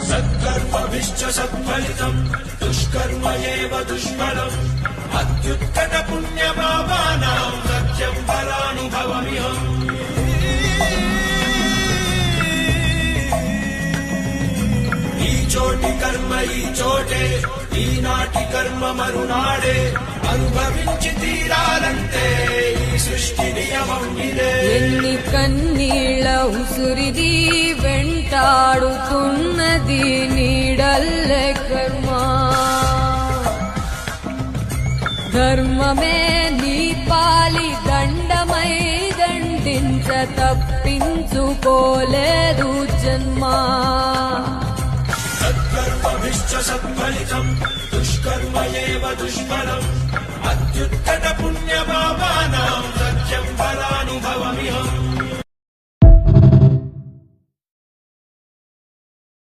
సత్కర్మభిశ్చ సత్ఫలితం దుష్కర్మ ఏవ దుష్ఫలం. అత్యుత్కట పుణ్యపాపానాం సత్యం ఫలానుభవమిహం ఈ చోటి కర్మ ఈ చోటే ఈనాటి కర్మ మరునాడే. అనుభవించి తీరాలంటే ఈ సృష్టి నియమం ఇదే. ఎన్ని కన్నీళ్ళ ఉసురిది వెంటాడుతుంది వెంటాడుతున్నది నీడల్లే కర్మ. ధర్మమే నీ పాలి దండమై దండించ తప్పించుకోలేదు జన్మా. సత్కర్మభిశ్చ సత్ఫలితం దుష్కర్మ దుష్ఫలం అత్యుత్త